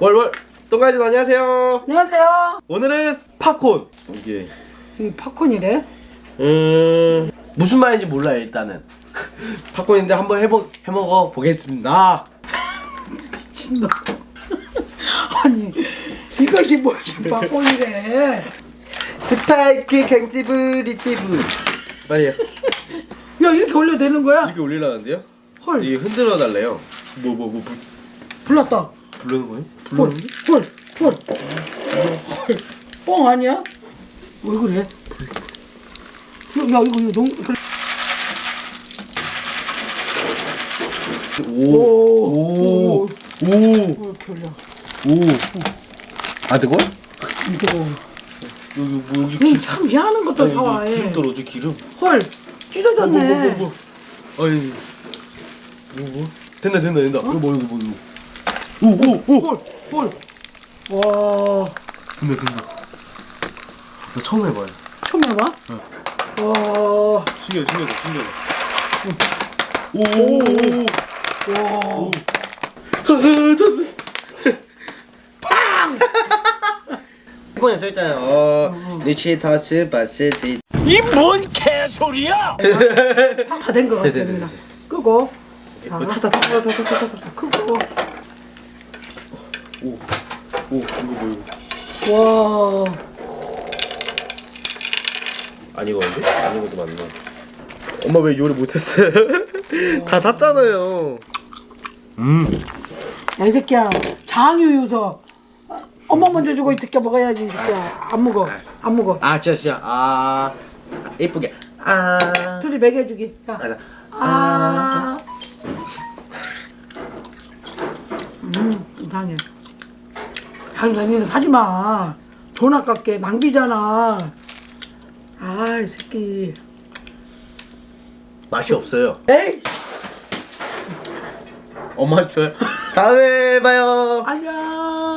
월월 똥가지 안녕하세요. 안녕하세요. 오늘은 팝콘. 이게 이 팝콘이래. 음 무슨 말인지 몰라요 일단은. 팝콘인데 한번 해보 해먹어 보겠습니다. 미친다. 아니 이것이 무슨 팝콘이래. 스파이크 강지브리티브. 빨리요. 야 이렇게 올려도 되는 거야? 이렇게 올리려는데요? 헐 이게 흔들어 달래요. 뭐 뭐 뭐 불났다. 부르는 거예요? 헐, 부르는 게? 헐, 헐, 헐. 뻥 아니야? 왜 그래? 야, 야 이거 이거 너무 그래. 오 오 오 오. 이렇게 올려. 오. 아 뜨거? 이거. 여기 뭐 여기 음, 참 희한한 것도 사와. 기름 해. 떨어져 기름. 헐, 찢어졌네. 뭐, 뭐, 뭐, 뭐. 아니 뭐 뭐? 된다 된다 된다. 이거 뭐 이거 뭐 이거. 오오오 헐, 헐. 와, 된다 된다. 나 처음 해봐요. 처음 해봐. 와, 신기하다 신기하다 신기하다. 오오오. 와. 일본에 써 있잖아요. 어, 니치타스 바스티. 다된거 같아. 네, 네, 네, 그냥. 네. 끄고. 자, 뭐 타타 타타 타타 타타 타타. 끄고. 오. 오 이거 뭐 이거. 와, 안 익었는데? 안 익어도 맞나? 엄마 왜 요리 못했어요? 다 탔잖아요. 음. 야, 이 새끼야. 장유 요소. 어, 엄마 먼저 주고 이 새끼야 먹어야지, 이 새끼야. 안 먹어. 안 먹어. 아 진짜 진짜 아 예쁘게 아 둘이 먹여주기. 야. 맞아 아. 음, 이상해. 할머니 사지 마. 돈 아깝게 낭비잖아. 아, 이 새끼. 맛이 없어요. 에이, 엄마 줘요. 다음에 봐요. 안녕.